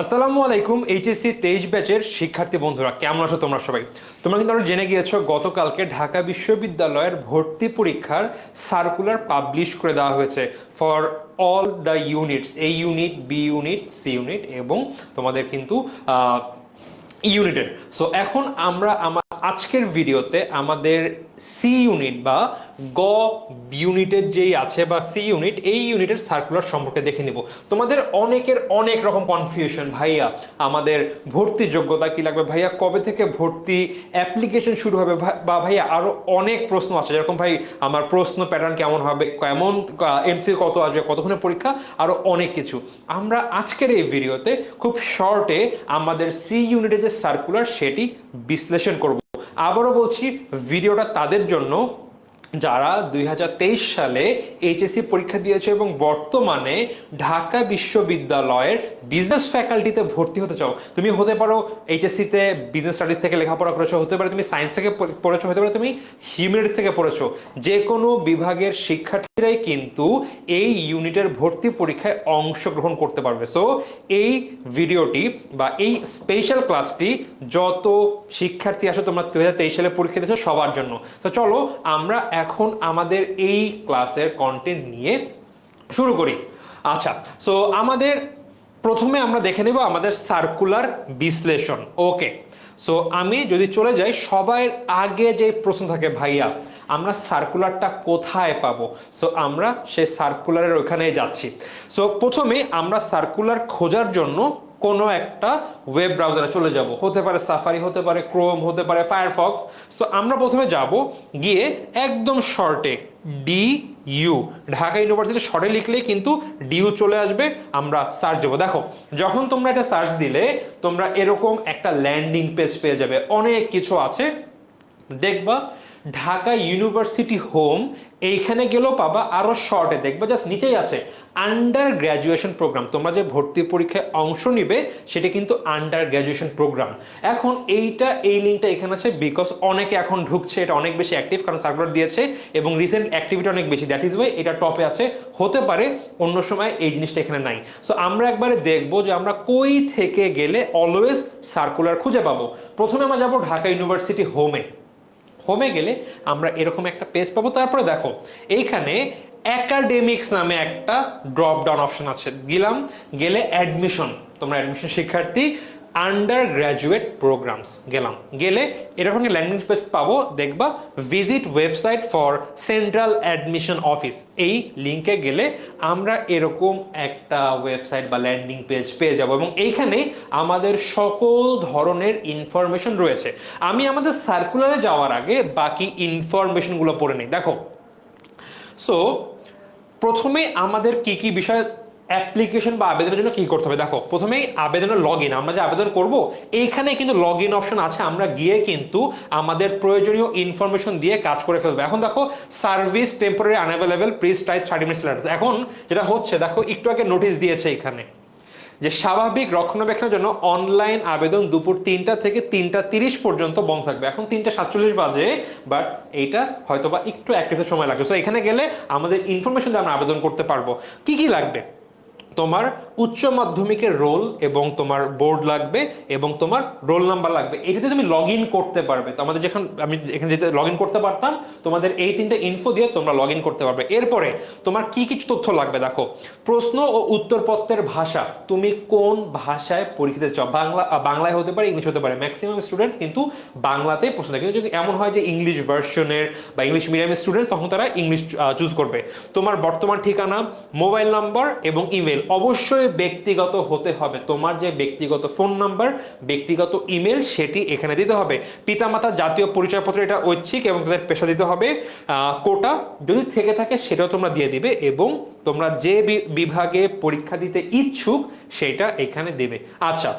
আসসালামু আলাইকুম এইচএসসি তেইশ ব্যাচের শিক্ষার্থী বন্ধুরা, কেমন আছো তোমরা সবাই? তোমরা কিন্তু আরও জেনে গিয়েছো, গতকালকে ঢাকা বিশ্ববিদ্যালয়ের ভর্তি পরীক্ষার সার্কুলার পাবলিশ করে দেওয়া হয়েছে for all the units A unit B unit C unit এবং তোমাদের কিন্তু ইউনিটের সো এখন আমরা আমার আজকের ভিডিওতে আমাদের সি ইউনিট বা গ ইউনিটের যেই আছে বা সি ইউনিট এই ইউনিটের সার্কুলার সম্পর্কে দেখে নিব। তোমাদের অনেকের অনেক রকম কনফিউশন ভাইয়া। আমাদের ভর্তি যোগ্যতা কি লাগবে? ভাইয়া, কবে থেকে ভর্তি অ্যাপ্লিকেশন শুরু হবে? বা ভাইয়া, আরও অনেক প্রশ্ন আছে। যেরকম ভাই, আমার প্রশ্ন প্যাটার্ন কেমন হবে? কেমন এমসি কত আসবে? কতক্ষণের পরীক্ষা? আরও অনেক কিছু। আমরা আজকের এই ভিডিওতে খুব শর্টে আমাদের সি ইউনিটের যে সার্কুলার সেটি বিশ্লেষণ করব। আবারও বলছি, ভিডিওটা তাদের জন্য যারা দুই হাজার তেইশ সালে এইচএসসি পরীক্ষা দিয়েছে এবং বর্তমানে ঢাকা বিশ্ববিদ্যালয়ের বিজনেস ফ্যাকাল্টিতে ভর্তি হতে চাও, তুমি হতে পারো এইচএসসিতে বিজনেস স্টাডিজ থেকে লেখাপড়া করেছ, হতে পারে তুমি সায়েন্স থেকে পড়েছো, হতে পারে তুমি হিউম্যানিটিস থেকে পড়েছো। যে কোনো বিভাগের শিক্ষার্থীরাই কিন্তু এই ইউনিটের ভর্তি পরীক্ষায় অংশগ্রহণ করতে পারবে। সো এই ভিডিওটি বা এই স্পেশাল ক্লাসটি যত শিক্ষার্থী আসো তোমরা দুই হাজার তেইশ সালে পরীক্ষা দিয়েছ সবার জন্য। তো চলো আমরা এখন আমাদের এই ক্লাসের কন্টেন্ট নিয়ে শুরু করি। আচ্ছা সো আমাদের প্রথমে আমরা দেখে নেব আমাদের সার্কুলার বিশ্লেষণ। ওকে সো আমি যদি চলে যাই সবার আগে যে প্রশ্ন থাকে, ভাইয়া, আমরা সার্কুলারটা কোথায় পাবো? সো আমরা সেই সার্কুলারের ওখানে যাচ্ছি। সো প্রথমে আমরা সার্কুলার খোঁজার জন্য কোনো একটা ওয়েব ব্রাউজারে চলে যাব। হতে পারে সাফারি হতে পারে ক্রোম হতে পারে ফায়ারফক্স সো আমরা প্রথমে যাব গিয়ে একদম শর্টে ডি ইউ ঢাকা ইউনিভার্সিটি শর্টে লিখলেই কিন্তু ডিউ চলে আসবে, আমরা সার্চ দেবো। দেখো, যখন তোমরা এটা সার্চ দিলে, তোমরা এরকম একটা ল্যান্ডিং পেজ পেয়ে যাবে। অনেক কিছু আছে। দেখবা ঢাকা ইউনিভার্সিটি হোম, এইখানে গেলেও পাবা আরও শর্টে দেখবা জাস্ট নিচেই আছে আন্ডার গ্র্যাজুয়েশন প্রোগ্রাম তোমরা যে ভর্তি পরীক্ষায় অংশ নিবে, সেটা কিন্তু আন্ডার গ্র্যাজুয়েশন প্রোগ্রাম এখন এইটা, এই লিঙ্কটা এখানে আছে বিকজ অনেকে এখন ঢুকছে, এটা অনেক বেশি অ্যাক্টিভ কারণ সার্কুলার দিয়েছে এবং রিসেন্ট অ্যাক্টিভিটি অনেক বেশি। দ্যাট ইজ ওয়াই এটা টপে আছে। হতে পারে অন্য সময় এই জিনিসটা এখানে নাই। সো আমরা একবারে দেখব যে আমরা কই থেকে গেলে অলওয়েজ সার্কুলার খুঁজে পাবো। প্রথমে আমরা যাব ঢাকা ইউনিভার্সিটি হোমে। হোমে গেলে আমরা এরকম একটা পেজ পাবো। তারপরে দেখো, এইখানে একাডেমিক্স নামে একটা ড্রপ ডাউন অপশন আছে। গেলাম গেলে অ্যাডমিশন তোমরা অ্যাডমিশন শিক্ষার্থী আন্ডার গ্র্যাজুয়েট প্রোগ্রামস গেলাম। গেলে এরকম ল্যান্ডিং পেজ পাবো, দেখবা visit website for central admission office এই লিঙ্কে গেলে আমরা এরকম একটা ওয়েবসাইট বা ল্যান্ডিং পেজ পেয়ে যাব এবং এইখানে আমাদের সকল ধরনের ইনফরমেশন রয়েছে। আমি আমাদের সার্কুলারে যাওয়ার আগে বাকি ইনফরমেশনগুলো পড়ে নিই। দেখো সো প্রথমে আমাদের কি কি বিষয় অ্যাপ্লিকেশন বা আবেদনের জন্য কি করতে হবে? দেখো, প্রথমেই আবেদনের লগ ইন আমরা যে আবেদন করব, এইখানে কিন্তু লগ ইন অপশন আছে, আমরা গিয়ে কিন্তু আমাদের প্রয়োজনীয় ইনফরমেশন দিয়ে কাজ করে ফেলব। এখন দেখো service temporary unavailable please type thirty minutes এখন যেটা হচ্ছে, দেখো, একটু আগে নোটিশ দিয়েছে এখানে যে স্বাভাবিক রক্ষণাবেক্ষণের জন্য অনলাইন আবেদন দুপুর তিনটা থেকে তিনটা তিরিশ পর্যন্ত বন্ধ থাকবে। এখন তিনটা সাতচল্লিশ বাজে বাট এইটা হয়তো বা একটু অ্যাক্টিভের সময় লাগবে। সো এখানে গেলে আমাদের ইনফরমেশন দিয়ে আমরা আবেদন করতে পারব। কি কি লাগবে? তোমার উচ্চ মাধ্যমিকের রোল এবং তোমার বোর্ড লাগবে এবং তোমার রোল নাম্বার লাগবে। এটাতে তুমি লগ ইন করতে পারবে। তো আমাদের যখন আমি এখানে যেতে লগ ইন করতে পারতাম। তোমাদের এই তিনটে ইনফো দিয়ে তোমরা লগ ইন করতে পারবে। এরপরে তোমার কি কিছু তথ্য লাগবে দেখো। প্রশ্ন ও উত্তরপত্রের ভাষা। তুমি কোন ভাষায় পরীক্ষা দিতে চাও বাংলা বাংলায় হতে পারে, ইংলিশ হতে পারে। ম্যাক্সিমাম স্টুডেন্টস কিন্তু বাংলাতেই প্রশ্ন দেয় কিন্তু যদি এমন হয় যে ইংলিশ ভার্সনের বা ইংলিশ মিডিয়ামের স্টুডেন্ট তখন তারা ইংলিশ চুজ করবে। তোমার বর্তমান ঠিকানা মোবাইল নাম্বার এবং ইমেল অবশ্যই ব্যক্তিগত হতে হবে। তোমার যে ব্যক্তিগত ফোন নাম্বার, ব্যক্তিগত ইমেল, সেটি এখানে দিতে হবে। পিতামাতা জাতীয় পরিচয়পত্র, এটা ঐচ্ছিক এবং তাদের পেশা দিতে হবে। কোটা যদি থেকে থাকে, সেটাও তোমরা দিয়ে দিবে এবং তোমরা যে বিভাগে পরীক্ষা দিতে ইচ্ছুক, সেটা এখানে দেবে। আচ্ছা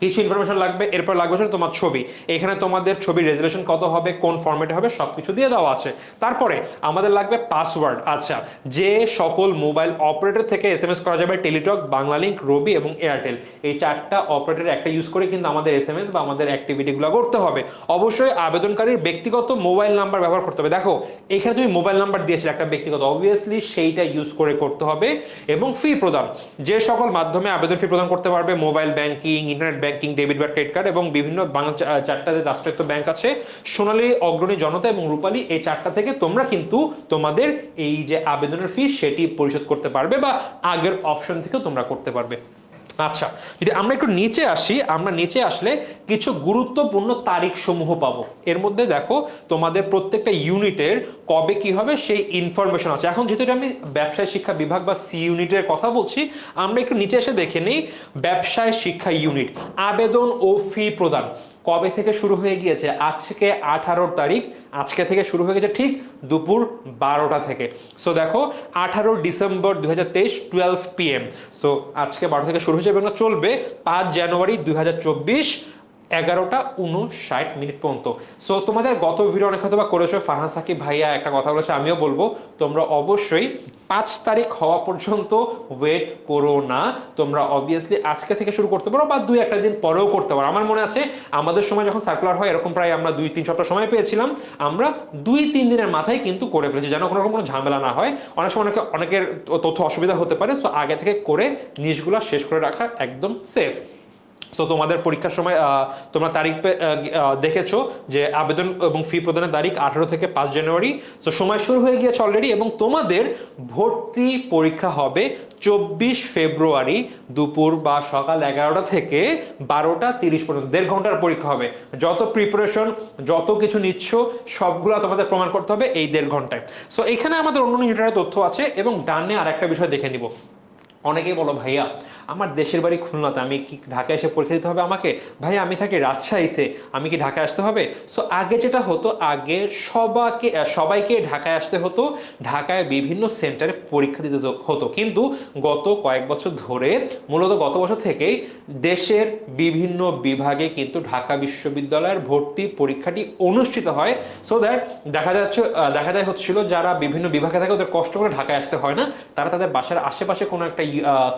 কিছু ইনফরমেশন লাগবে, এরপর লাগবে হচ্ছে তোমার ছবি। এখানে তোমাদের ছবির রেজুলেশন কত হবে, কোন ফরম্যাটে হবে, সবকিছু দিয়ে দেওয়া আছে। তারপরে আমাদের লাগবে পাসওয়ার্ড আচ্ছা যে সকল মোবাইল অপারেটর থেকে এস এম এস করা যাবে টেলিটক বাংলালিংক রবি এবং এয়ারটেল এই চারটা অপারেটর একটা ইউজ করে কিন্তু আমাদের এস এম এস বা আমাদের অ্যাক্টিভিটিগুলো করতে হবে। অবশ্যই আবেদনকারীর ব্যক্তিগত মোবাইল নাম্বার ব্যবহার করতে হবে। দেখো, এখানে তুমি মোবাইল নাম্বার দিয়েছিলে একটা ব্যক্তিগত। অবভিয়াসলি সেইটা ইউজ করে করতে হবে এবং ফি প্রদান। যে সকল মাধ্যমে আবেদন ফি প্রদান করতে পারবে mobile banking internet banking debit বা ক্রেডিট কার্ড এবং বিভিন্ন বাংলা চারটা যে রাষ্ট্রায়ত্ত ব্যাংক আছে, সোনালী, অগ্রণী জনতা এবং রূপালী, এই চারটা থেকে তোমরা কিন্তু তোমাদের এই যে আবেদনের ফি সেটি পরিশোধ করতে পারবে বা আগের অপশন থেকে তোমরা করতে পারবে। আচ্ছা যদি আমরা একটু নিচে আসি, আমরা নিচে আসলে কিছু গুরুত্বপূর্ণ তারিখ সমূহ পাবো। এর মধ্যে দেখো, তোমাদের প্রত্যেকটা ইউনিটের কবে কি হবে সেই ইনফরমেশন আছে। এখন যেহেতু আমি ব্যবসায় শিক্ষা বিভাগ বা সি ইউনিটের কথা বলছি, আমরা একটু নিচে এসে দেখে নিই, ব্যবসায় শিক্ষা ইউনিট, আবেদন ও ফি প্রদান। কবে থেকে শুরু হয়ে গিয়েছে? আজকে আঠারো তারিখ। আজকে থেকে শুরু হয়ে গেছে ঠিক দুপুর বারোটা থেকে। সো দেখো আঠারো ডিসেম্বর দুই হাজার তেইশ টুয়েলভ পিএম সো আজকে বারো থেকে শুরু হয়েছে এবং চলবে পাঁচ জানুয়ারি দুই হাজার চব্বিশ এগারোটা উনষাট মিনিট পর্যন্ত। সো তোমাদের গত ভিডিও অনেক হয়তো বা করেছ। ফারহান সাকিব ভাইয়া একটা কথা বলেছে, আমিও বলব। তোমরা অবশ্যই পাঁচ তারিখ হওয়া পর্যন্ত ওয়েট করো না। তোমরা অবভিয়াসলি আজকে থেকে শুরু করতে পারো বা দুই একটা দিন পরেও করতে পারো। আমার মনে আছে, আমাদের সময় যখন সার্কুলার হয়, এরকম প্রায় আমরা দুই, তিন সপ্তাহ সময় পেয়েছিলাম। আমরা দুই, তিন দিনের মাথায় কিন্তু করে ফেলেছি, যেন কোনো রকম কোনো ঝামেলা না হয়। অনেক সময় অনেকে অনেকের তথ্য অসুবিধা হতে পারে। সো আগে থেকে করে জিনিসগুলো শেষ করে রাখা একদম সেফ তো তোমাদের পরীক্ষার সময় তোমরা তারিখ দেখেছ যে আবেদন এবং ফি প্রদানের তারিখ আঠারো থেকে পাঁচ জানুয়ারি। তো সময় শুরু হয়ে গিয়েছে অলরেডি এবং তোমাদের ভর্তি পরীক্ষা হবে চব্বিশ ফেব্রুয়ারি দুপুর বা সকাল এগারোটা থেকে বারোটা তিরিশ পর্যন্ত, দেড় ঘণ্টার পরীক্ষা হবে। যত প্রিপারেশন যত কিছু নিচ্ছ, সবগুলো তোমাদের প্রমাণ করতে হবে এই দেড় ঘন্টায়। সো এখানে আমাদের অন্য ইউনিটের তথ্য আছে এবং ডানে আর একটা বিষয় দেখে নিব। অনেকেই বলো, ভাইয়া আমার দেশের বাড়ি খুলনাতে, আমি কি ঢাকায় এসে পরীক্ষা দিতে হবে আমাকে? ভাই, আমি থাকি রাজশাহীতে, আমি কি ঢাকায় আসতে হবে? সো আগে যেটা হতো, আগে সবাইকে সবাইকে ঢাকায় আসতে হতো, ঢাকায় বিভিন্ন সেন্টারে পরীক্ষা দিতে হতো- কিন্তু গত কয়েক বছর ধরে, মূলত গত বছর থেকেই দেশের বিভিন্ন বিভাগে কিন্তু ঢাকা বিশ্ববিদ্যালয়ের ভর্তি পরীক্ষাটি অনুষ্ঠিত হয়। সো দ্যাট দেখা যাচ্ছে দেখা যায় হচ্ছিল যারা বিভিন্ন বিভাগে থাকে, ওদের কষ্ট করে ঢাকায় আসতে হয় না। তারা তাদের বাসার আশেপাশে কোনো একটা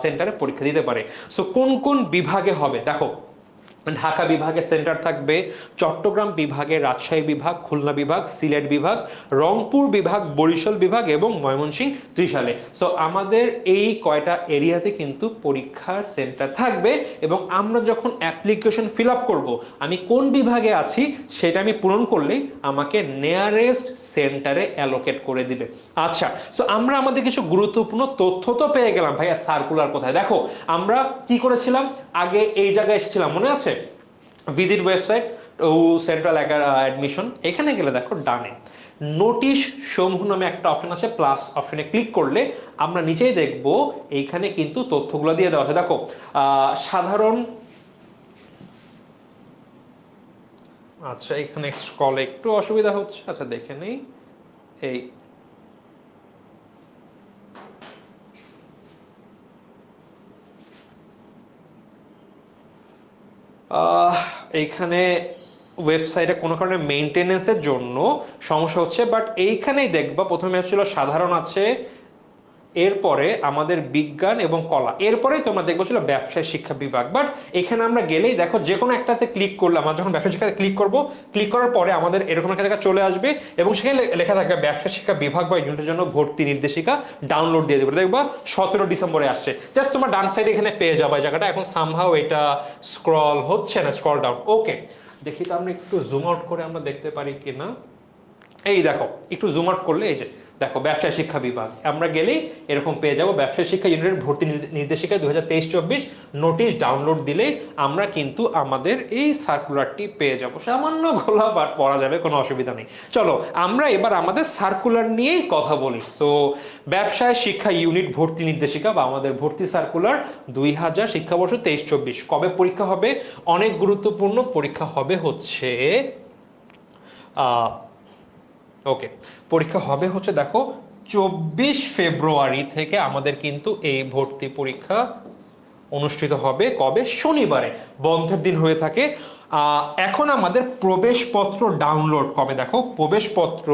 সেন্টারে পরীক্ষা দিতে পারে। সো কোন কোন বিভাগে হবে? দেখো ঢাকা বিভাগে সেন্টার থাকবে চট্টগ্রাম বিভাগে রাজশাহী বিভাগ, খুলনা বিভাগ, সিলেট বিভাগ, রংপুর বিভাগ, বরিশাল বিভাগ এবং ময়মনসিংহ ত্রিশালে। সো আমাদের এই কয়টা এরিয়াতে কিন্তু পরীক্ষার সেন্টার থাকবে এবং আমরা যখন অ্যাপ্লিকেশন ফিল আপ করব, আমি কোন বিভাগে আছি সেটা আমি পূরণ করলেই আমাকে নিয়ারেস্ট সেন্টারে অ্যালোকেট করে দিবে। আচ্ছা সো আমরা আমাদের কিছু গুরুত্বপূর্ণ তথ্য তো পেয়ে গেলাম ভাইয়া সার্কুলার কোথায়। দেখো, আমরা কি করেছিলাম? আগে এই জায়গায় এসেছিলাম, মনে আছে? Visit website of central admission এখানে গেলে দেখো ডানে। নোটিশ সমূহ নামে একটা অপশন আছে প্লাস অপশনে ক্লিক করলে আমরা নিচেই দেখব এইখানে কিন্তু তথ্যগুলো দিয়ে দেওয়া আছে। দেখো সাধারণ আচ্ছা এখানে স্ক্রল একটু অসুবিধা হচ্ছে। আচ্ছা দেখে নেই। এই আহ, এইখানে ওয়েবসাইটে কোনো কারণে মেনটেনেন্সের জন্য সমস্যা হচ্ছে বাট এইখানেই দেখবা প্রথমে হচ্ছিল সাধারণ আছে এরপরে আমাদের বিজ্ঞান এবং কলা, এরপরেই তোমরা দেখব ছিল ব্যবসায় শিক্ষা বিভাগ। বাট এখানে আমরা গেলেই দেখো যে কোনো একটাতে ক্লিক করলে আমরা যখন ব্যবসায় শিক্ষাতে ক্লিক করব ক্লিক করার পরে আমাদের এরকম একটা জায়গা চলে আসবে এবং সেখানে লেখা থাকবে ব্যবসা শিক্ষা বিভাগ বা ইউনিটের জন্য ভর্তি নির্দেশিকা ডাউনলোড দিয়ে দেবে। দেখবা সতেরো ডিসেম্বরে আসছে। জাস্ট তোমার ডান সাইডে এখানে পেয়ে যাবে জায়গাটা। এখন সামহাও এটা স্ক্রল হচ্ছে না স্ক্রল ডাউন ওকে দেখি তো আমরা একটু জুম আউট করে আমরা দেখতে পারি কিনা। এই দেখো, একটু জুম আউট করলে এই যে দেখো, ব্যবসায় শিক্ষা বিভাগ। আমরা গেলেই এরকম পেয়ে যাব। ব্যবসায় শিক্ষা ইউনিটের ভর্তি নির্দেশিকা দু হাজার তেইশ চব্বিশ। নোটিশ ডাউনলোড দিলেই আমরা কিন্তু আমাদের এই সার্কুলারটি পেয়ে যাব। সামান্য গোলা বাট পড়া যাবে, কোনো অসুবিধা নেই। চলো, আমরা এবার আমাদের সার্কুলার নিয়েই কথা বলি। সো ব্যবসায় শিক্ষা ইউনিট ভর্তি নির্দেশিকা বা আমাদের ভর্তি সার্কুলার দুই হাজার শিক্ষাবর্ষ তেইশ চব্বিশ। কবে পরীক্ষা হবে? অনেক গুরুত্বপূর্ণ পরীক্ষা হবে হচ্ছে ওকে পরীক্ষা হবে হচ্ছে দেখো চব্বিশ ফেব্রুয়ারি থেকে আমাদের কিন্তু এই ভর্তি পরীক্ষা অনুষ্ঠিত হবে কবে? শনিবারে। বন্ধের দিন হয়ে থাকে। এখন আমাদের প্রবেশপত্র ডাউনলোড কবে? দেখো, প্রবেশপত্র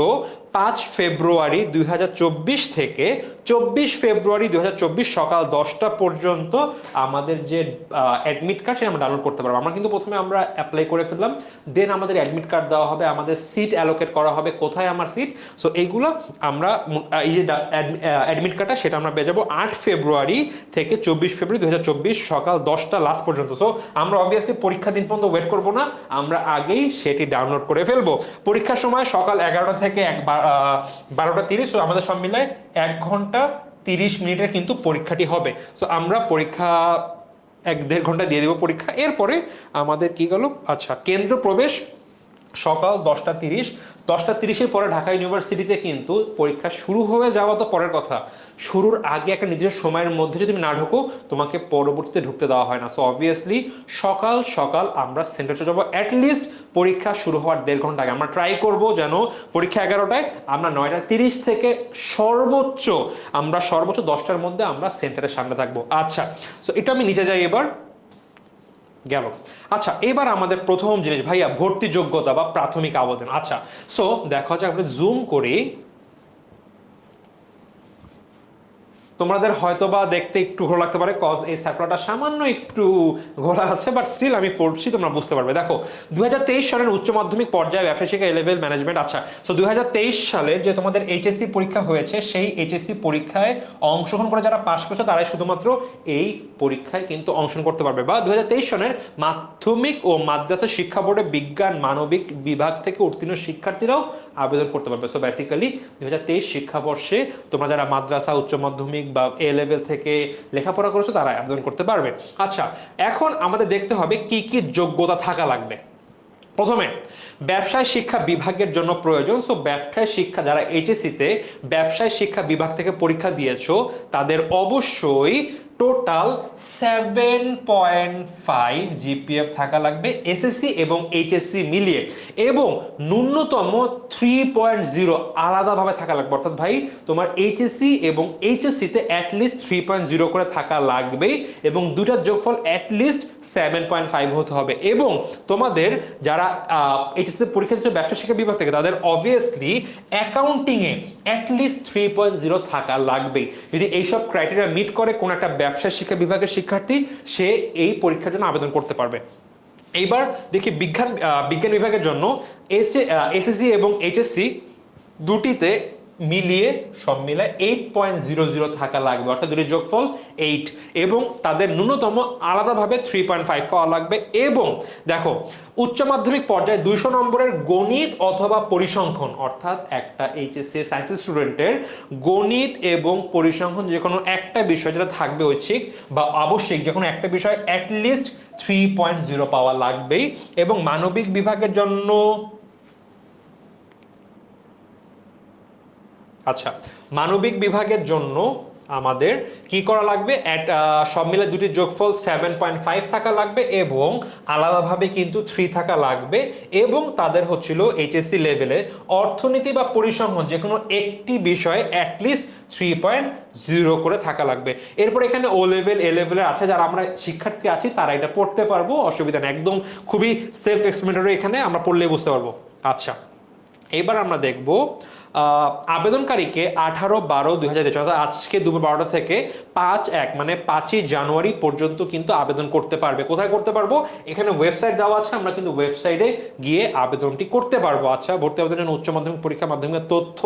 পাঁচ ফেব্রুয়ারি দুই হাজার চব্বিশ থেকে চব্বিশ ফেব্রুয়ারি দুই সকাল দশটা পর্যন্ত আমাদের যে অ্যাডমিট কার্ড সেটা আমরা ডাউনলোড করতে পারব। আমরা কিন্তু প্রথমে আমরা অ্যাপ্লাই করে ফেললাম। দেন আমাদের অ্যাডমিট কার্ড দেওয়া হবে আমাদের সিট অ্যালোকেট করা হবে কোথায় আমার সিট সো এইগুলো আমরা এই যে অ্যাডমিট কার্ডটা সেটা আমরা পেয়ে যাব আট ফেব্রুয়ারি থেকে চব্বিশ ফেব্রুয়ারি দুই হাজার চব্বিশ সকাল দশটা লাস্ট পর্যন্ত। সো আমরা অবভিয়াসলি পরীক্ষা দিন পর্যন্ত ওয়েট করব না। আমরা আগেই সেটি ডাউনলোড করে ফেলব। পরীক্ষার সময় সকাল এগারোটা থেকে এক বা- আহ, বারোটা তিরিশ আমাদের সব মিলায় এক ঘণ্টা তিরিশ মিনিটের কিন্তু পরীক্ষাটি হবে। সো আমরা পরীক্ষা, এক দেড় ঘণ্টা দিয়ে দেবো পরীক্ষা। এরপরে আমাদের কি গেল? আচ্ছা কেন্দ্র প্রবেশ সকাল দশটা তিরিশ। দশটা তিরিশের পরে ঢাকা ইউনিভার্সিটিতে কিন্তু পরীক্ষা শুরু হয়ে যাওয়া তো পরের কথা। শুরুর আগে একটা নির্দিষ্ট সময়ের মধ্যে যদি তুমি না ঢুকো, তোমাকে পরবর্তীতে ঢুকতে দেওয়া হয় না। সো অবভিয়াসলি সকাল সকাল আমরা সেন্টারে যাব। অ্যাটলিস্ট পরীক্ষা শুরু হওয়ার দেড় ঘণ্টা আগে। আমরা ট্রাই করব যেন পরীক্ষা এগারোটায় আমরা নয়টা তিরিশ থেকে সর্বোচ্চ, আমরা সর্বোচ্চ দশটার মধ্যে আমরা সেন্টারের সামনে থাকব। আচ্ছা সো এটা আমি নিচে যাই এবার। গেল। আচ্ছা এবার আমাদের প্রথম জিনিস, ভাইয়া ভর্তি যোগ্যতা বা প্রাথমিক আবেদন। আচ্ছা সো দেখা যাক, আমরা জুম করি। তোমাদের হয়তো বা দেখতে একটু ঘোরা লাগতে পারে কজ এই সার্কুলারটা সামান্য একটু ঘোরা আছে বাট স্টিল আমি পড়ছি, তোমরা বুঝতে পারবে। দেখো দুই হাজার তেইশ সালের উচ্চ মাধ্যমিক পর্যায়ে ব্যবসায়িক শিক্ষা লেভেল ম্যানেজমেন্ট আচ্ছা সো দুহাজার তেইশ সালে যে তোমাদের এইচএসসি পরীক্ষা হয়েছে, সেই এইচএসসি পরীক্ষায় অংশগ্রহণ করে যারা পাশ করেছে, তারাই শুধুমাত্র এই পরীক্ষায় কিন্তু অংশগ্রহণ করতে পারবে। বা দু সনের মাধ্যমিক ও মাদ্রাসা শিক্ষা বোর্ডে বিজ্ঞান, মানবিক বিভাগ থেকে উত্তীর্ণ শিক্ষার্থীরাও আবেদন করতে পারবে। সো বেসিক্যালি দুই হাজার তেইশ শিক্ষাবর্ষে তোমরা যারা মাদ্রাসা, উচ্চ মাধ্যমিক বা এ লেভেল থেকে লেখাপড়া করেছ, তারা আবেদন করতে পারবে। আচ্ছা এখন আমাদের দেখতে হবে কি কি যোগ্যতা থাকা লাগবে। প্রথমে, ব্যবসায় শিক্ষা বিভাগের জন্য প্রয়োজন। সো ব্যবসায় শিক্ষা, যারা এইচএসসিতে ব্যবসায় শিক্ষা বিভাগ থেকে পরীক্ষা দিয়েছ, তাদের অবশ্যই total seven point five GPA থাকা লাগবে এসএসসি এবং এইচএসসি মিলিয়ে। এবং ন্যূনতম থ্রি পয়েন্ট জিরো আলাদাভাবে থাকা লাগবে। অর্থাৎ ভাই, তোমার এইচএসসি এবং এইচএসসিতে at least three point zero করে থাকা লাগবেই এবং দুটার যোগফল অ্যাটলিস্ট সেভেন পয়েন্ট ফাইভ হতে হবে। এবং তোমাদের যারা এইচএসসি পরীক্ষা দিচ্ছে, ব্যবসা শিক্ষা বিভাগ থেকে, তাদের obviously অ্যাকাউন্টিংয়ে at least three point zero থাকা লাগবেই। যদি এইসব ক্রাইটেরিয়া মিট করে, কোনো একটা ব্যবসা শিক্ষা বিভাগের শিক্ষার্থী, সে এই পরীক্ষার জন্য আবেদন করতে পারবে। এইবার দেখি বিজ্ঞান বিজ্ঞান বিভাগের জন্য এসএসসি এবং এইচএসসি দুটিতে মিলিয়ে সব মিলায় এইট পয়েন্ট জিরো জিরো থাকা লাগবে, অর্থাৎ দুটি যোগফল এইট এবং তাদের ন্যূনতম আলাদাভাবে থ্রি পয়েন্ট ফাইভ পাওয়া লাগবে এবং দেখো, উচ্চ মাধ্যমিক পর্যায়ে দুইশো নম্বরের গণিত অথবা পরিসংখ্যান, অর্থাৎ একটা এইচএসসি সায়েন্স স্টুডেন্টের গণিত এবং পরিসংখ্যান যে কোনো একটা বিষয় যেটা থাকবে ঐচ্ছিক বা আবশ্যিক যে কোনো একটা বিষয় অ্যাটলিস্ট থ্রি পয়েন্ট জিরো পাওয়া লাগবেই এবং মানবিক বিভাগের জন্য আচ্ছা মানবিক বিভাগের জন্য আমাদের কি করা লাগবে? সব মিলে দুটি যোগফল সেভেন পয়েন্ট ফাইভ থাকা লাগবে এবং আলাদাভাবে কিন্তু থ্রি থাকা লাগবে এবং তাদের হচ্ছিল এইচএসসি লেভেলে অর্থনীতি বা পরিসংখ্যান যে কোনো একটি বিষয়ে অ্যাটলিস্ট থ্রি পয়েন্ট জিরো করে থাকা লাগবে। এরপর এখানে ও লেভেল এ লেভেলের আছে, যারা আমরা শিক্ষার্থী আছি, তারা এটা পড়তে পারব, অসুবিধা নেই, একদম খুবই সেলফ এক্সপ্লেনেটরি এখানে আমরা পড়লে বুঝতে পারব। আচ্ছা এবার আমরা দেখব আবেদনকারীকে আঠারো বারো দুই হাজার অর্থাৎ আজকে দুপুর বারোটা থেকে পাঁচ এক মানে পাঁচই জানুয়ারি পর্যন্ত কিন্তু আবেদন করতে পারবে। কোথায় করতে পারব? এখানে ওয়েবসাইট দেওয়া আছে, আমরা কিন্তু ওয়েবসাইটে গিয়ে আবেদনটি করতে পারব। আচ্ছা ভর্তি আবেদনের উচ্চ মাধ্যমিক পরীক্ষা মাধ্যমিক তথ্য,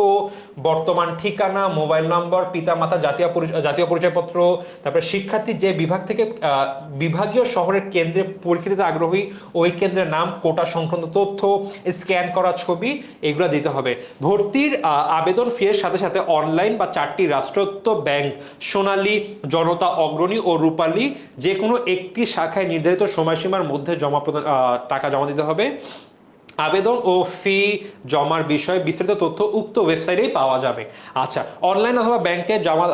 বর্তমান ঠিকানা মোবাইল নম্বর পিতা মাতা জাতীয় জাতীয় পরিচয়পত্র, তারপরে শিক্ষার্থী যে বিভাগ থেকে বিভাগীয় শহরের কেন্দ্রে পরীক্ষা দিতে আগ্রহী, ওই কেন্দ্রের নাম, কোটা সংক্রান্ত তথ্য স্ক্যান করা ছবি, এগুলো দিতে হবে। ভর্তির আহ, আবেদন ফিয়ের সাথে সাথে অনলাইন বা চারটি রাষ্ট্রায়ত্ত ব্যাংক সোনালী জনতা অগ্রণী ও রূপালী যে কোনো একটি শাখায় নির্ধারিত সময়সীমার মধ্যে জমা টাকা জমা দিতে হবে। আবেদন ও ফি জমার বিষয়ে বিস্তারিত তথ্য উক্ত ওয়েবসাইটেই পাওয়া যাবে। আচ্ছা অনলাইন অথবা ব্যাংকে জমা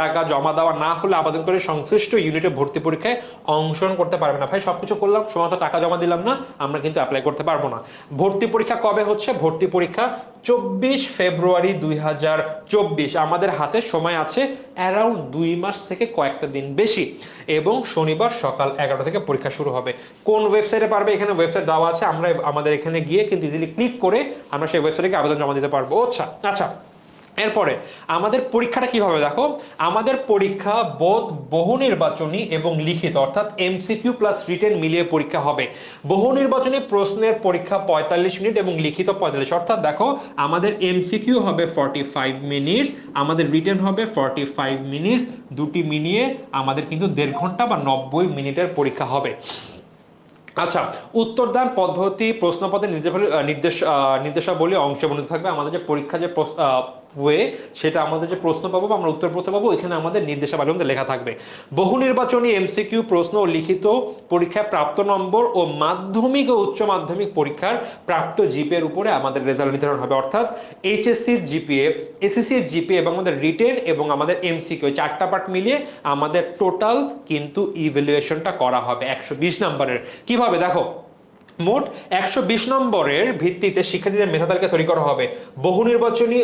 টাকা জমা দেওয়া না হলে আবেদন করে সংশ্লিষ্ট ইউনিটে ভর্তি পরীক্ষায় অংশগ্রহণ করতে পারবে না। ভাই, সবকিছু করলাম সময় টাকা জমা দিলাম না, আমরা কিন্তু অ্যাপ্লাই করতে পারব না। ভর্তি পরীক্ষা কবে হচ্ছে? ভর্তি পরীক্ষা চব্বিশ ফেব্রুয়ারি দুই হাজার চব্বিশ। আমাদের হাতে সময় আছে অ্যারাউন্ড দুই মাস থেকে কয়েকটা দিন বেশি। এবং শনিবার সকাল এগারোটা থেকে পরীক্ষা শুরু হবে। কোন ওয়েবসাইটে পারবে? এখানে ওয়েবসাইট দেওয়া আছে। আমরা আমাদের এখানে গিয়ে কিন্তু ইজিলি ক্লিক করে আমরা সেই ওয়েবসাইটে আবেদন জমা দিতে পারব। আচ্ছা আচ্ছা। এরপরে আমাদের পরীক্ষাটা কীভাবে দেখো? আমাদের পরীক্ষা বোধ বহু নির্বাচনী এবং লিখিত অর্থাৎ এমসিকিউ প্লাস রিটেন মিলিয়ে পরীক্ষা হবে। বহু নির্বাচনী প্রশ্নের পরীক্ষা পঁয়তাল্লিশ মিনিট এবং লিখিত পঁয়তাল্লিশ। অর্থাৎ দেখো আমাদের এমসিকিউ হবে ফর্টি ফাইভ মিনিটস আমাদের রিটেন হবে ফর্টি ফাইভ মিনিটস দুটি মিলিয়ে আমাদের কিন্তু দেড় ঘণ্টা বা নব্বই মিনিটের পরীক্ষা হবে। আচ্ছা উত্তরদান পদ্ধতি প্রশ্নপত্রের নির্দেশাবলী আহ, নির্দেশ নির্দেশাবলী অংশে বর্ণিত থাকবে। আমাদের যে পরীক্ষা যে ওয়ে সেটা আমাদের যে প্রশ্ন পাবো বা আমরা উত্তর পড়তে পাবো, এখানে আমাদের নির্দেশাবলী মধ্যে লেখা থাকবে। বহু নির্বাচনী এমসিকিউ প্রশ্ন ও লিখিত পরীক্ষায় প্রাপ্ত নম্বর ও মাধ্যমিক ও উচ্চ মাধ্যমিক পরীক্ষার প্রাপ্ত জিপিএর উপরে আমাদের রেজাল্ট নির্ধারণ হবে। অর্থাৎ এইচএসসির জিপিএ এসএসসির জিপিএ এবং আমাদের রিটেন এবং আমাদের এমসিকিউ চারটা পার্ট মিলিয়ে আমাদের টোটাল কিন্তু ইভ্যালুয়েশনটা করা হবে। একশো বিশ নম্বরের। কীভাবে? দেখো মোট একশো বিশ নম্বরের ভিত্তিতে শিক্ষার্থীদের মেধা তালিকা তৈরি করা হবে। বহু নির্বাচনী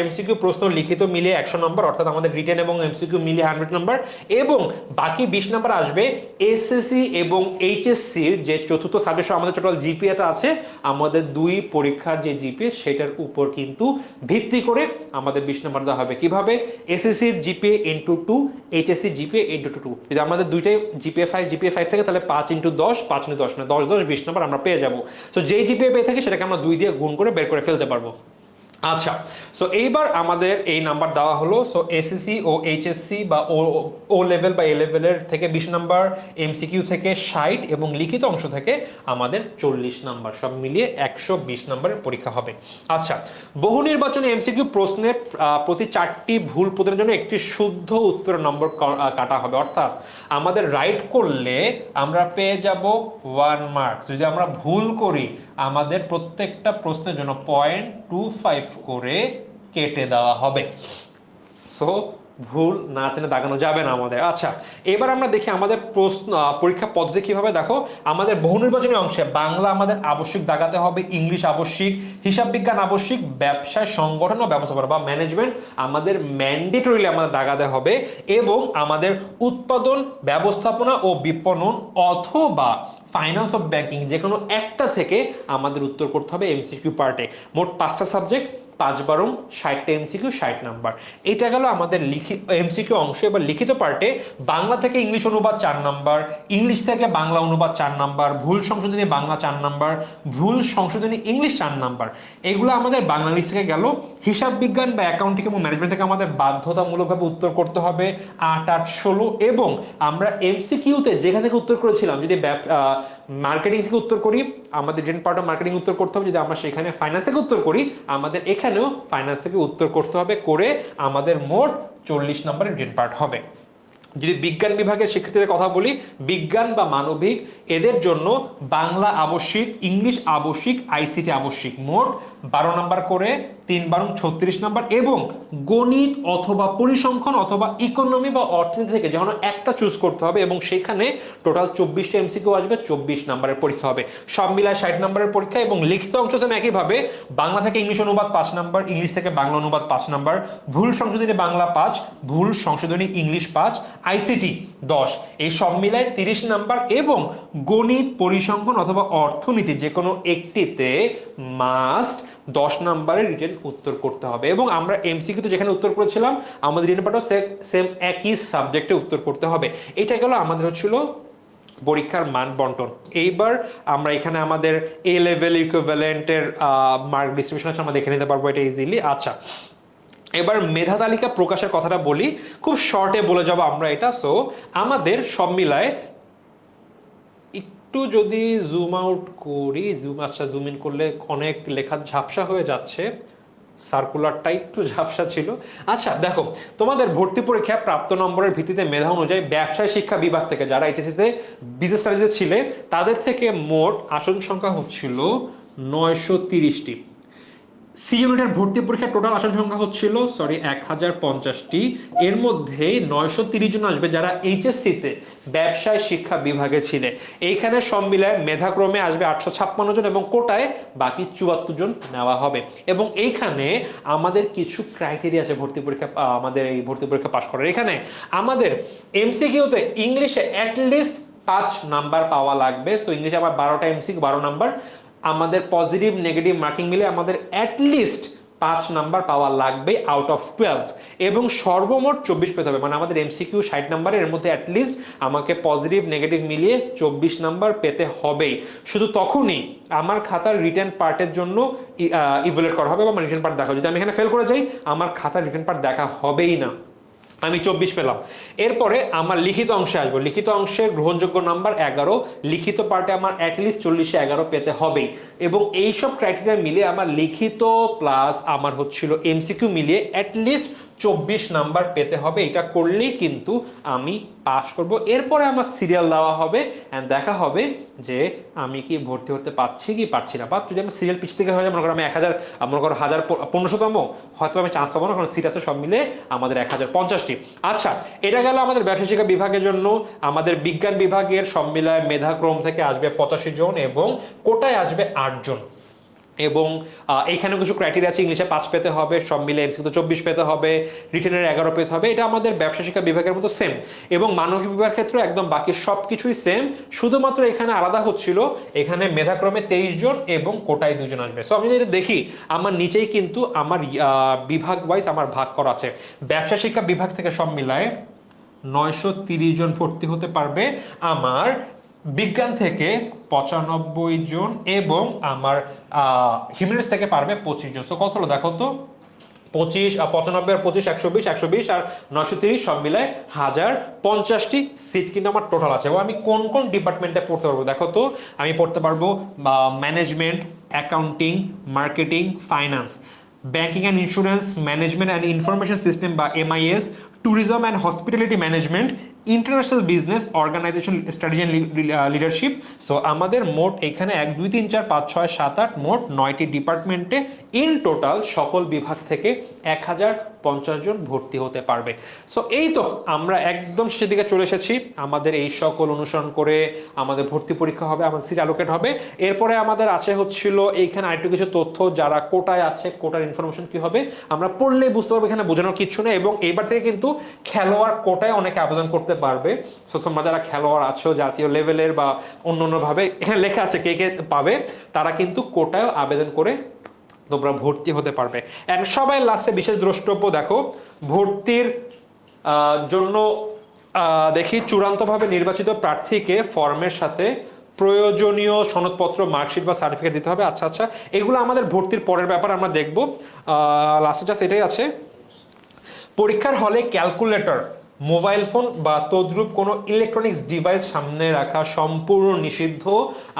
এমসিকিউ প্রশ্ন লিখিত মিলিয়ে একশো নম্বর, অর্থাৎ আমাদের রিটেন এবং এমসিকিউ মিলিয়ে হান্ড্রেড নম্বর, এবং বাকি বিশ নম্বর আসবে এসএসসি এবং এইচএসসির যে চতুর্থ সাবজেক্ট আমাদের টোটাল জিপিএটা আছে, আমাদের দুই পরীক্ষার যে জিপিএ সেটার উপর কিন্তু ভিত্তি করে আমাদের বিশ নম্বর দেওয়া হবে। কীভাবে? এসএসসির GPA into two HSC GPA into two two যদি আমাদের দুইটাই জিপিএ ফাইভ জিপিএ ফাইভ থাকে, তাহলে পাঁচ ইন্টু দশ, পাঁচ ইন্টু দশ না দশ দশ, বিশ নম্বর আমরা পেয়ে যাব। তো যেই জিপিএ পেয়ে থাকি, সেটাকে আমরা দুই দিয়ে গুণ করে বের করে ফেলতে পারব। আচ্ছা সো এইবার আমাদের এই নাম্বার দেওয়া হলো সো এসএসসি ও এইচএসসি বা ও ও লেভেল বা এ লেভেলের থেকে বিশ নাম্বার এমসিকিউ থেকে ষাট এবং লিখিত অংশ থেকে আমাদের চল্লিশ নাম্বার সব মিলিয়ে একশো বিশ নাম্বারের পরীক্ষা হবে। আচ্ছা বহু নির্বাচনী এমসিকিউ প্রশ্নের প্রতি চারটি ভুল প্রতির জন্য একটি শুদ্ধ উত্তর নম্বর কাটা হবে। অর্থাৎ আমাদের রাইট করলে আমরা পেয়ে যাব ওয়ান মার্কস যদি আমরা ভুল করি, আমাদের প্রত্যেকটা প্রশ্নের জন্য পয়েন্ট টু ফাইভ করে কেটে দেওয়া হবে। সো ভুল না চেনে দাগানো যাবে না আমাদের। আচ্ছা এবার আমরা দেখি আমাদের প্রশ্ন পরীক্ষা পদ্ধতি কীভাবে? দেখো, আমাদের বহু নির্বাচনী অংশে বাংলা আমাদের আবশ্যিক দাগাতে হবে, ইংলিশ আবশ্যিক, হিসাব বিজ্ঞান আবশ্যিক, ব্যবসায় সংগঠন ও ব্যবস্থাপনা বা ম্যানেজমেন্ট আমাদের ম্যান্ডেটরিলি আমাদের দাগাতে হবে এবং আমাদের উৎপাদন, ব্যবস্থাপনা ও বিপণন অথবা ফাইন্যান্স অফ ব্যাংকিং যে কোনো একটা থেকে আমাদের উত্তর করতে হবে এমসিকিউ পার্টে মোট পাঁচটা সাবজেক্ট পাঁচ বারং ষাটটা এমসিকিউ ষাট নাম্বার। এটা গেল আমাদের লিখিত এমসিকিউ অংশ। এবার লিখিত পার্টে বাংলা থেকে ইংলিশ অনুবাদ চার নাম্বার, ইংলিশ থেকে বাংলা অনুবাদ চার নাম্বার, ভুল সংশোধনী বাংলা চার নাম্বার, ভুল সংশোধনী ইংলিশ চার নাম্বার। এগুলো আমাদের বাংলা ইংলিশ থেকে গেল। হিসাব বিজ্ঞান বা অ্যাকাউন্টিং এবং ম্যানেজমেন্ট থেকে আমাদের বাধ্যতামূলকভাবে উত্তর করতে হবে। আট আট, ষোলো এবং আমরা এমসিকিউতে যেখান থেকে উত্তর করেছিলাম, যদি মার্কেটিং থেকে উত্তর করি, আমাদের জেন পার্ট অফ মার্কেটিং উত্তর করতে হবে, যদি আমরা সেখানে ফাইন্যান্স থেকে উত্তর করি, আমাদের এখানেও ফাইন্যান্স থেকে উত্তর করতে হবে, করে আমাদের মোট চল্লিশ নম্বরের জেন পার্ট হবে। যদি বিজ্ঞান বিভাগের শিক্ষার্থীদের কথা বলি, বিজ্ঞান বা মানবিক, এদের জন্য বাংলা আবশ্যিক, ইংলিশ আবশ্যিক আইসিটি আবশ্যিক। মোট বারো নাম্বার করে তিন বারং ছত্রিশ নাম্বার এবং গণিত অথবা পরিসংখ্যান অথবা ইকোনমি বা অর্থনীতি থেকে যে কোনো একটা চুজ করতে হবে এবং সেখানে টোটাল চব্বিশটা এমসিকিউ আসবে, চব্বিশ নাম্বারের পরীক্ষা হবে। সব মিলায় ষাট নাম্বারের পরীক্ষা এবং লিখিত অংশ সেম একইভাবে, বাংলা থেকে ইংলিশ অনুবাদ পাঁচ নাম্বার, ইংলিশ থেকে বাংলা অনুবাদ পাঁচ নাম্বার, ভুল সংশোধনী বাংলা পাঁচ, ভুল সংশোধনী ইংলিশ পাঁচ আইসিটি দশ। এই সব মিলায় তিরিশ নাম্বার এবং গণিত, পরিসংখ্যান অথবা অর্থনীতি যে কোনো একটিতে মাস্ট দশ নাম্বারের রিটেন উত্তর করতে হবে। এবং আমরা এমসিকিউতে যেখানে উত্তর করেছিলাম, আমাদের রিটেন পাঠাও সেম একই সাবজেক্টে উত্তর করতে হবে। এটা গেল আমাদের হচ্ছিল পরীক্ষার মান বন্টন। এইবার আমরা এখানে আমাদের এ লেভেল ইকুইভ্যালেন্টের মার্ক ডিস্ট্রিবিউশন আছে, আমরা দেখে নিতে পারব এটা ইজিলি আচ্ছা এবার মেধা তালিকা প্রকাশের কথাটা বলি। খুব শর্টে বলে যাব আমরা এটা। সো আমাদের সব মিলায় একটু যদি জুম আউট করি জুম আচ্ছা জুম ইন করলে অনেক লেখা ঝাপসা হয়ে যাচ্ছে। সার্কুলারটা একটু ঝাপসা ছিল। আচ্ছা দেখো, তোমাদের ভর্তি পরীক্ষা প্রাপ্ত নম্বরের ভিত্তিতে মেধা অনুযায়ী ব্যবসায় শিক্ষা বিভাগ থেকে যারা এইচএসিতে বিজনেস স্টাডিজে ছিলে, তাদের থেকে মোট আসন সংখ্যা হচ্ছিল নয়শো তিরিশটি। সি ইউনিটের ভর্তি পরীক্ষার টোটাল আসন সংখ্যা হচ্ছিল সরি এক হাজার পঞ্চাশটি এর মধ্যে নয়শো তিরিশ জন আসবে যারা এইচএসসিতে ব্যবসায় শিক্ষা বিভাগে ছিলেন এইখানে সব মিলায় মেধাক্রমে আসবে আটশো ছাপ্পান্ন জন এবং কোটায় বাকি চুয়াত্তর জন নেওয়া হবে। এবং এইখানে আমাদের কিছু ক্রাইটেরিয়া আছে ভর্তি পরীক্ষা আমাদের এই ভর্তি পরীক্ষা পাশ করার। এখানে আমাদের এমসিকিউতে ইংলিশে অ্যাটলিস্ট পাঁচ নাম্বার পাওয়া লাগবে। সো ইংলিশে আমার বারোটা এমসিকিউ বারো নাম্বার আমাদের পজিটিভ নেগেটিভ মার্কিং মিলে আমাদের অ্যাটলিস্ট পাঁচ নাম্বার পাওয়া লাগবে আউট অফ টুয়েলভ এবং সর্বমোট চব্বিশ পেতে হবে। মানে আমাদের এমসিকিউ ষাট নাম্বারের এর মধ্যে অ্যাটলিস্ট আমাকে পজিটিভ নেগেটিভ মিলিয়ে চব্বিশ নাম্বার পেতে হবেই। শুধু তখনই আমার খাতার রিটার্ন পার্টের জন্য ইভুলেট করা হবে বা রিটার্ন পার্ট দেখা। যদি আমি এখানে ফেল করে যাই, আমার খাতার রিটার্ন পার্ট দেখা হবেই না। আমি চব্বিশ পেলাম। এরপরে আমার লিখিত অংশে আসব। লিখিত অংশে গ্রহণযোগ্য নাম্বার এগারো। লিখিত পার্টে আমার অ্যাটলিস্ট চল্লিশে এগারো পেতে হবেই। এবং এইসব ক্রাইটেরিয়া মিলিয়ে আমার লিখিত প্লাস আমার হচ্ছিল এমসিকিউ মিলিয়ে অ্যাটলিস্ট চব্বিশ নাম্বার পেতে হবে। এটা করলেই কিন্তু আমি পাশ করব। এরপরে আমার সিরিয়াল দেওয়া হবে অ্যান্ড দেখা হবে যে আমি কি ভর্তি হতে পারছি কি পারছি না। বা যদি আমি সিরিয়াল পিছ থেকে হয়ে মনে করো আমি এক হাজার, মনে করো হাজার পনেরোশোতম, হয়তো আমি চান্স পাবো না, কারণ সিট আছে, সব মিলে আমাদের এক হাজার পঞ্চাশটি। আচ্ছা এটা গেল আমাদের ব্যবসা শিক্ষা বিভাগের জন্য। আমাদের বিজ্ঞান বিভাগের সম্মিলায় মেধাক্রম থেকে আসবে পঁচাশি জন এবং কোটায় আসবে আট জন। এবং এখানে কিছু ক্রাইটেরিয়া আছে ইংলিশে পাঁচ পেতে হবে, সব মিলে এমসিকিউ চব্বিশ পেতে হবে রিটেনের এগারো পেতে হবে, এটা আমাদের ব্যবসা শিক্ষা বিভাগের মতো সেম এবং মানবিক বিভাগের ক্ষেত্রে একদম বাকি সব কিছুই সেম শুধুমাত্র এখানে আলাদা হচ্ছিল, এখানে মেধাক্রমে তেইশ জন এবং কোটায় দুজন আসবে। সো আমি যদি দেখি, আমার নিচেই কিন্তু আমার বিভাগ ওয়াইজ আমার ভাগ করা আছে। ব্যবসা শিক্ষা বিভাগ থেকে সব মিলায় নয়শো জন ভর্তি হতে পারবে, আমার বিজ্ঞান থেকে পঁচানব্বই জন এবং আমার হিউম্যানিটিস থেকে পারবে পঁচিশ জন। সো কত হলো দেখো তো? পঁচিশ পঁচানব্বই, আর পঁচিশ, একশো বিশ একশো বিশ, আর নশো তিরিশ, সব মিলায় হাজার পঞ্চাশটি সিট কিন্তু আমার টোটাল আছে। এবং আমি কোন কোন ডিপার্টমেন্টে পড়তে পারব? দেখো তো, আমি পড়তে পারব management accounting marketing finance banking and insurance management and information system বা MIS tourism and hospitality management international business organisation strategy leadership. So আমাদের মোট এখানে এক, দুই, তিন, চার, পাঁচ, ছয়, সাত, আট, মোট নয়টি ডিপার্টমেন্টে ইন টোটাল সকল বিভাগ থেকে এক হাজার পঞ্চাশ জন ভর্তি হতে পারবে। সো এই তো আমরা একদম শেষের দিকে চলে এসেছি। আমাদের এই সকল অনুসরণ করে আমাদের ভর্তি পরীক্ষা হবে, আমাদের সিট অ্যালোকেট হবে। এরপরে আমাদের আছে হচ্ছিল এইখানে আরেকটু কিছু তথ্য, যারা কোটায় আছে, কোটার ইনফরমেশন কি হবে, আমরা পড়লেই বুঝতে পারব, এখানে বোঝানোর কিছু নেই। এবং এবার থেকে কিন্তু খেলোয়াড় কোটায় অনেকে আবেদন করতে পারবে। সো তোমরা যারা খেলোয়াড় আছো, জাতীয় লেভেলের বা অন্য অন্যভাবে এখানে লেখা আছে কে কে পাবে, তারা কিন্তু কোটায় আবেদন করে তোমরা ভর্তি হতে পারবে। এন্ড সবাই লাস্টে বিশেষ দ্রষ্টব্য, দেখো, ভর্তির জন্য দেখি চূড়ান্তভাবে নির্বাচিত প্রার্থীকে ফর্মের সাথে প্রয়োজনীয় সনদপত্র, মার্কশিট বা সার্টিফিকেট দিতে হবে। আচ্ছা আচ্ছা এগুলো আমাদের ভর্তির পরের ব্যাপার আমরা দেখব। লাস্টে জাস্ট এটাই আছে। পরীক্ষার হলে ক্যালকুলেটর মোবাইল ফোন বা তদ্রূপ কোনো ইলেকট্রনিক্স ডিভাইস সামনে রাখা সম্পূর্ণ নিষিদ্ধ।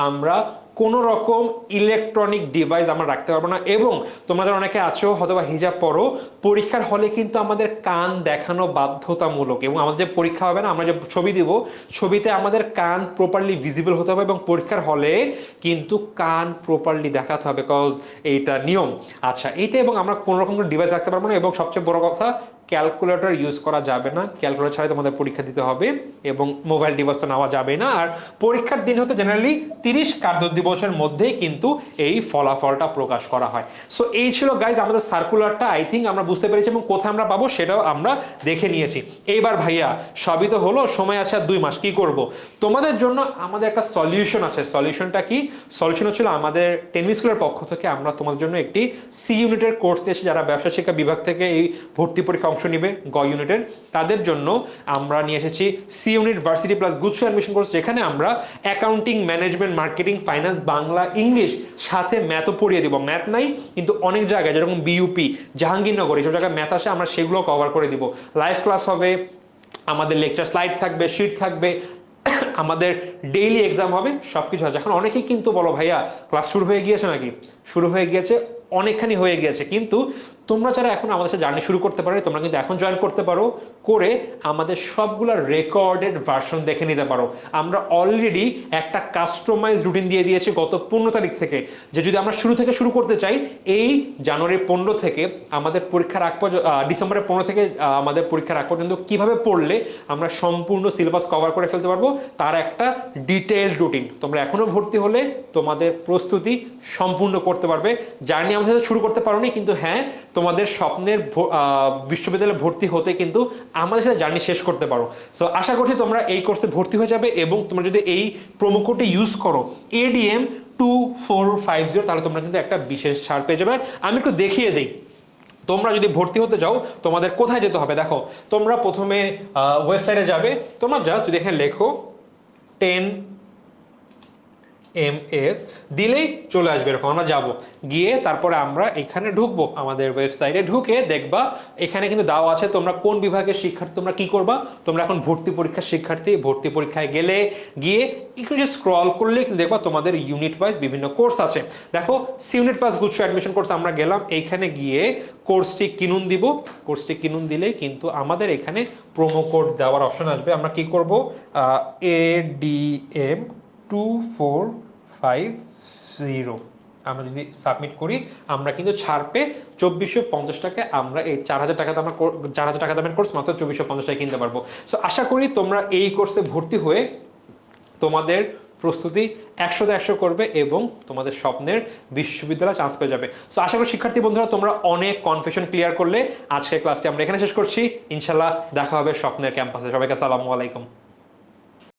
আমরা কোনো রকম ইলেকট্রনিক ডিভাইস আমরা রাখতে পারব না। এবং তোমরা যারা অনেকে আছো হয়তো বা হিজাব পরো পরীক্ষার হলে কিন্তু আমাদের কান দেখানো বাধ্যতামূলক এবং আমাদের যে পরীক্ষা হবে না, আমরা যে ছবি দিব, ছবিতে আমাদের কান প্রপারলি ভিজিবল হতে হবে এবং পরীক্ষার হলে কিন্তু কান প্রপারলি দেখাতে হবে কজ এইটা নিয়ম। আচ্ছা এইটা এবং আমরা কোনো রকম ডিভাইস রাখতে পারব না এবং সবচেয়ে বড় কথা ক্যালকুলেটর ইউজ করা যাবে না। ক্যালকুলেটর ছাড়াই তোমাদের পরীক্ষা দিতে হবে এবং মোবাইল ডিভাইস তো নেওয়া যাবে না। আর পরীক্ষার দিন হতে জেনারেলি তিরিশ কার্য দিবসের মধ্যেই কিন্তু এই ফলাফলটা প্রকাশ করা হয়। সো এই ছিল গাইজ আমাদের সার্কুলারটা আই থিঙ্ক আমরা বুঝতে পেরেছি এবং কোথায় আমরা পাবো সেটাও আমরা দেখে নিয়েছি। এইবার ভাইয়া, সবই তো হলো, সময় আছে আর দুই মাস, কি করব? তোমাদের জন্য আমাদের একটা সলিউশন আছে। সলিউশনটা কি? সলিউশন হচ্ছিল আমাদের টেনিস স্কুলের পক্ষ থেকে আমরা তোমাদের জন্য একটি সি ইউনিটের কোর্স দিয়েছি যারা ব্যবসা শিক্ষা বিভাগ থেকে এই ভর্তি পরীক্ষা অংশ নিবে গ ইউনিটের। তাদের জন্য আমরা নিয়ে এসেছি সি ইউনিট ভার্সিটি প্লাস গুচ্ছ অ্যাডমিশন কোর্স যেখানে আমরা accounting management marketing finance Bangla, English সাথে ম্যাথও পড়িয়ে দিব। ম্যাথ নাই, কিন্তু অনেক জায়গায়, যেরকম বিইউপি জাহাঙ্গীরনগর, এইসব জায়গায় ম্যাথ আসে, আমরা সেগুলো কভার করে দিব। লাইভ ক্লাস হবে, আমাদের লেকচার স্লাইড থাকবে শিট থাকবে, আমাদের ডেইলি এক্সাম হবে সব কিছু আছে। এখন অনেকেই কিন্তু বলো, ভাইয়া ক্লাস শুরু হয়ে গিয়েছে নাকি? শুরু হয়ে গিয়েছে, অনেকখানি হয়ে গিয়েছে, কিন্তু তোমরা যারা এখন আমাদের সাথে জার্নি শুরু করতে পারো, তোমরা কিন্তু এখন জয়েন করতে পারো, করে আমাদের সবগুলো রেকর্ডেড ভার্সন দেখে নিতে পারো। আমরা অলরেডি একটা কাস্টমাইজ রুটিন দিয়ে দিয়েছি গত পনেরো তারিখ থেকে। যে যদি আমরা শুরু থেকে শুরু করতে চাই, এই জানুয়ারি পনেরো থেকে আমাদের পরীক্ষার আগ পর্যন্ত ডিসেম্বরের পনেরো থেকে আমাদের পরীক্ষার আগ পর্যন্ত কীভাবে পড়লে আমরা সম্পূর্ণ সিলেবাস কভার করে ফেলতে পারব, তার একটা ডিটেইল রুটিন তোমরা এখনও ভর্তি হলে তোমাদের প্রস্তুতি সম্পূর্ণ করতে পারবে। জার্নি আমাদের সাথে শুরু করতে পারোনি, কিন্তু হ্যাঁ তোমাদের স্বপ্নের বিশ্ববিদ্যালয়ে ভর্তি হতে কিন্তু আমাদের সাথে জার্নি শেষ করতে পারো। সো আশা করছি তোমরা এই কোর্সে ভর্তি হয়ে যাবে এবং তোমরা যদি এই প্রোমো কোডটি ইউজ করো A D M two four five zero তাহলে তোমরা কিন্তু একটা বিশেষ ছাড় পেয়ে যাবে। আমি একটু দেখিয়ে দিই। তোমরা যদি ভর্তি হতে যাও, তোমাদের কোথায় যেতে হবে? দেখো, তোমরা প্রথমে ওয়েবসাইটে যাবে। তোমরা জাস্ট যদি এখানে লেখো টেন এম এস দিলেই চলে আসবে, এরকম আমরা যাব। গিয়ে তারপরে আমরা এখানে ঢুকবো, আমাদের ওয়েবসাইটে ঢুকে দেখবা, এখানে কিন্তু দেওয়া আছে তোমরা কোন বিভাগের শিক্ষার্থী, তোমরা কি করবা? তোমরা এখন ভর্তি পরীক্ষার শিক্ষার্থী, ভর্তি পরীক্ষায় গেলে গিয়ে একটু যে স্ক্রল করলে দেখবা তোমাদের ইউনিট ওয়াইজ বিভিন্ন কোর্স আছে। দেখো ইউনিট পাস গুচ্ছ অ্যাডমিশন কোর্স আমরা গেলাম, এইখানে গিয়ে কোর্সটি কিনুন দিব। কোর্সটি কিনুন দিলেই কিন্তু আমাদের এখানে প্রোমো কোড দেওয়ার অপশন আসবে। আমরা কি করব? A D M two four five zero আমরা যদি সাবমিট করি, আমরা কিন্তু ছাড় পেয়ে চব্বিশশো পঞ্চাশ টাকায় আমরা এই চার হাজার টাকা দামের চার হাজার টাকা দামের কোর্স মাত্র চব্বিশশো পঞ্চাশ টাকায় কিনতে পারব। সো আশা করি তোমরা এই কোর্সে ভর্তি হয়ে তোমাদের প্রস্তুতি একশোতে একশো করবে এবং তোমাদের স্বপ্নের বিশ্ববিদ্যালয়ে চান্স পেয়ে যাবে। সো আশা করি শিক্ষার্থী বন্ধুরা, তোমরা অনেক কনফিউশন ক্লিয়ার করলে। আজকের ক্লাসটি আমরা এখানে শেষ করছি। ইনশাল্লাহ দেখা হবে স্বপ্নের ক্যাম্পাসে সবাইকে আসসালামু আলাইকুম।